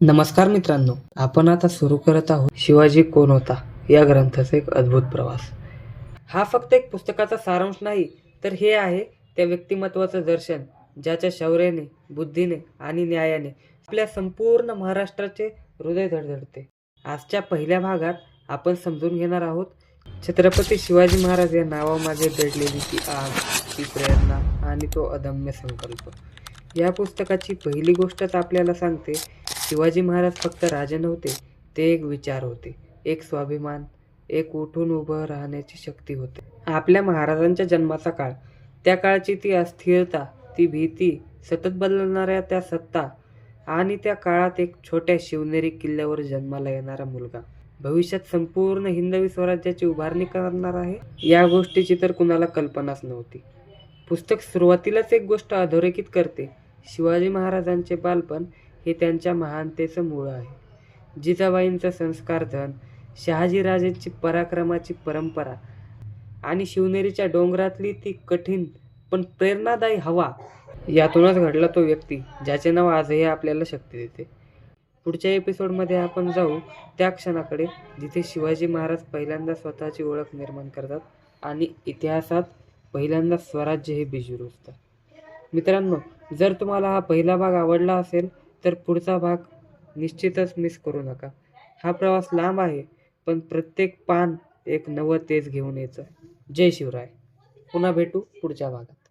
नमस्कार मित्रांनो आपण आता सुरू करत आहोत शिवाजी कोण होता या ग्रंथाचा एक अद्भुत प्रवास. हा फक्त एक पुस्तकाचा सारांश नाही तर हे आहे त्या व्यक्तिमत्वाचं दर्शन ज्याच्या शौर्याने बुद्धीने आणि न्यायाने आपल्या संपूर्ण महाराष्ट्राचे हृदय धडधडते. आजच्या पहिल्या भागात आपण समजून घेणार आहोत छत्रपती शिवाजी महाराज या नावामागे दडलेली ती आग ती प्रेरणा आणि तो अदम्य संकल्प. या पुस्तकाची पहिली गोष्टच आपल्याला सांगते शिवाजी महाराज फक्त राजे नव्हते ते एक विचार होते. एक स्वाभिमान एक उठून उभं राहण्याची शक्ती होते. आपल्या महाराजांच्या जन्माचा काळ त्या काळची ती अस्थिरता ती भीती सतत बदलणाऱ्या त्या सत्ता आणि त्या काळात एक छोट्या शिवनेरी किल्ल्यावर जन्माला येणारा मुलगा. भविष्यात संपूर्ण हिंदवी स्वराज्याची उभारणी करणार आहे? या गोष्टीची तर कुणाला कल्पनाच नव्हती. पुस्तक सुरुवातीलाच एक गोष्ट अधोरेखित करते. शिवाजी महाराजांचे बालपण हे त्यांच्या महानतेचं मूळ आहे. जिजाबाईंचं संस्कार धन शहाजीराजेंची पराक्रमाची परंपरा आणि शिवनेरीच्या डोंगरातली ती कठीण पण प्रेरणादायी हवा यातूनच घडला तो व्यक्ती ज्याचे नाव आजही आपल्याला शक्ती देते. पुढच्या एपिसोडमध्ये आपण जाऊ त्या क्षणाकडे जिथे शिवाजी महाराज पहिल्यांदा स्वतःची ओळख निर्माण करतात आणि इतिहासात पहिल्यांदा स्वराज्य हे बीज रुजतात मित्रांनो जर तुम्हाला हा पहिला भाग आवडला असेल तर पुढचा भाग निश्चितच मिस करू नका. हा प्रवास लांब आहे पण प्रत्येक पान एक नवं तेज घेऊन यायचं. जय शिवराय. पुन्हा भेटू पुढच्या भागात.